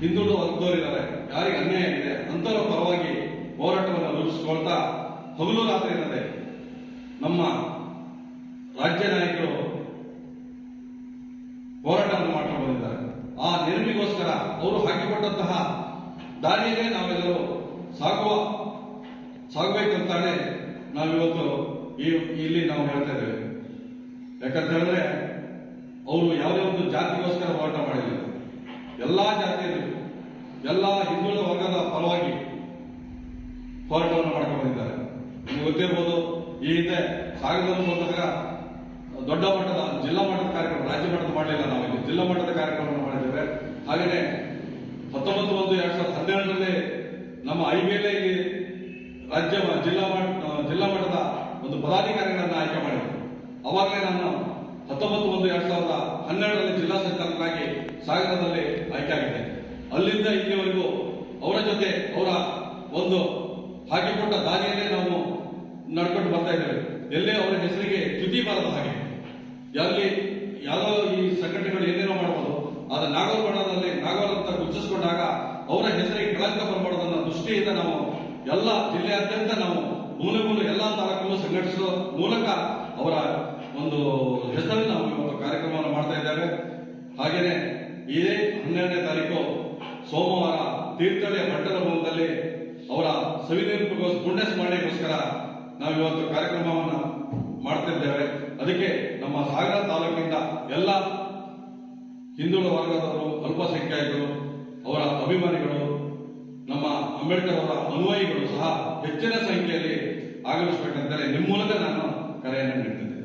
ಹಿಂದುಳಿದ ವರ್ಗದವರಿದ್ದಾರೆ. ಯಾರಿಗೆ ಅನ್ಯಾಯ ಆಗಿದೆ? ಅಂಥವರ ಪರವಾಗಿ ಹೋರಾಟವನ್ನು ರೂಪಿಸಿಕೊಳ್ತಾ ಹಗಲು ರಾತ್ರಿ ಎನ್ನದೆ ನಮ್ಮ ರಾಜ್ಯ ನಾಯಕರು ಹೋರಾಟವನ್ನು ಮಾಡ್ಕೊಂಡು ಆ ನೆರವಿಗೋಸ್ಕರ ಅವರು ಹಾಕಿಕೊಟ್ಟಂತಹ ದಾರಿಯಲ್ಲೇ ನಾವೆಲ್ಲರೂ ಸಾಗುವ, ಸಾಗಬೇಕಂತಾನೆ ನಾವಿವತ್ತು ಈ, ಇಲ್ಲಿ ನಾವು ಹೇಳ್ತಾ ಇದ್ದೇವೆ. ಯಾಕಂತ ಹೇಳಿದ್ರೆ ಎಲ್ಲಾ ಜಾತಿಯಲ್ಲಿ ಎಲ್ಲ ಹಿಂದುಳಿದ ವರ್ಗದ ಪರವಾಗಿ ಹೋರಾಟವನ್ನು ಮಾಡ್ಕೊಂಡು ಬಂದಿದ್ದಾರೆ. ನಿಮ್ಗೆ ಗೊತ್ತಿರ್ಬೋದು ಈ ಹಿಂದೆ ಸಾಗರದಲ್ಲಿ ಬಂದಾಗ ದೊಡ್ಡ ಮಟ್ಟದ, ಜಿಲ್ಲಾ ಮಟ್ಟದ ಕಾರ್ಯಕ್ರಮ, ರಾಜ್ಯ ಮಟ್ಟದ ಮಾಡಲಿಲ್ಲ ನಾವು ಇಲ್ಲಿ. ಜಿಲ್ಲಾ ಮಟ್ಟದ ಕಾರ್ಯಕ್ರಮವನ್ನು ಮಾಡಿದ್ದೇವೆ. ಹಾಗೆಯೇ ಹತ್ತೊಂಬತ್ತು ಒಂದು ಎರಡ್ ಸಾವಿರದ ಹನ್ನೆರಡರಲ್ಲಿ ನಮ್ಮ ಐ ಬಿ ಇಲ್ಲಿ ರಾಜ್ಯ ಜಿಲ್ಲಾ ಜಿಲ್ಲಾ ಮಟ್ಟದ ಒಂದು ಪದಾಧಿಕಾರಿಗಳನ್ನು ಆಯ್ಕೆ ಮಾಡಿದ್ರು. ಅವಾಗಲೇ ನಾನು ಹತ್ತೊಂಬತ್ತು ಒಂದು ಎರಡ್ ಸಾವಿರದ ಹನ್ನೆರಡರಲ್ಲಿ ಜಿಲ್ಲಾ ಸಂಚಾಲಕರಾಗಿ ಸಾಗರದಲ್ಲಿ ಅಲ್ಲಿಂದ ಇಲ್ಲಿವರೆಗೂ ಅವರ ಜೊತೆ ಅವರ ಒಂದು ಹಾಕಿಕೊಟ್ಟ ದಾರಿಯಲ್ಲೇ ನಾವು ನಡ್ಕೊಂಡು ಬರ್ತಾ ಇದ್ದೇವೆ. ಎಲ್ಲೇ ಅವರ ಹೆಸರಿಗೆ ಚ್ಯುತಿ ಬಾರದ ಹಾಗೆ. ಎಲ್ಲಿ ಯಾರೋ ಈ ಸಂಘಟನೆಗಳು ಏನೇನೋ ಮಾಡಬಹುದು, ಆದ್ರೆ ನಾಗೌರ್ ಬಣ್ಣದಲ್ಲಿ ನಾಗೌರ್ ಅಂತ ಗುರುತಿಸಿಕೊಂಡಾಗ ಅವರ ಹೆಸರಿಗೆ ಕಳಂಕ ಬರಬಾರದನ್ನ ದೃಷ್ಟಿಯಿಂದ ನಾವು ಎಲ್ಲ ಜಿಲ್ಲೆಯಾದ್ಯಂತ ನಾವು ಮೂಲೆ ಮೂಲೆ ಎಲ್ಲ ತಾಲೂಕನ್ನು ಸಂಘಟಿಸುವ ಮೂಲಕ ಅವರ ಒಂದು ಹೆಸರನ್ನು ನಾವು ಇವತ್ತು ಕಾರ್ಯಕ್ರಮವನ್ನು ಮಾಡ್ತಾ ಇದ್ದಾರೆ ಹಾಗೆಯೇ ಇದೇ ಹನ್ನೆರಡನೇ ತಾರೀಕು ಸೋಮವಾರ ತೀರ್ಥಹಳ್ಳಿಯ ಪಟ್ಟಣ ಭವನದಲ್ಲಿ ಅವರ ಸವಿನೆನಪಿಗೋಸ್ ಪುಣ್ಯ ಸ್ಮರಣೆಗೋಸ್ಕರ ನಾವು ಇವತ್ತು ಕಾರ್ಯಕ್ರಮವನ್ನು ಮಾಡ್ತಿದ್ದೇವೆ. ಅದಕ್ಕೆ ನಮ್ಮ ಸಾಗರ ತಾಲೂಕಿಂದ ಎಲ್ಲ ಹಿಂದುಳಿದ ವರ್ಗದವರು, ಅಲ್ಪಸಂಖ್ಯಾತರು, ಅವರ ಅಭಿಮಾನಿಗಳು, ನಮ್ಮ ಅಂಬೇಡ್ಕರ್ ಅವರ ಅನುಯಾಯಿಗಳು ಸಹ ಹೆಚ್ಚಿನ ಸಂಖ್ಯೆಯಲ್ಲಿ ಆಗಮಿಸಬೇಕಂತೇಳಿ ನಿಮ್ಮ ಮೂಲಕ ನಾನು ಕರೆಯನ್ನು ನೀಡ್ತಿದ್ದೇನೆ.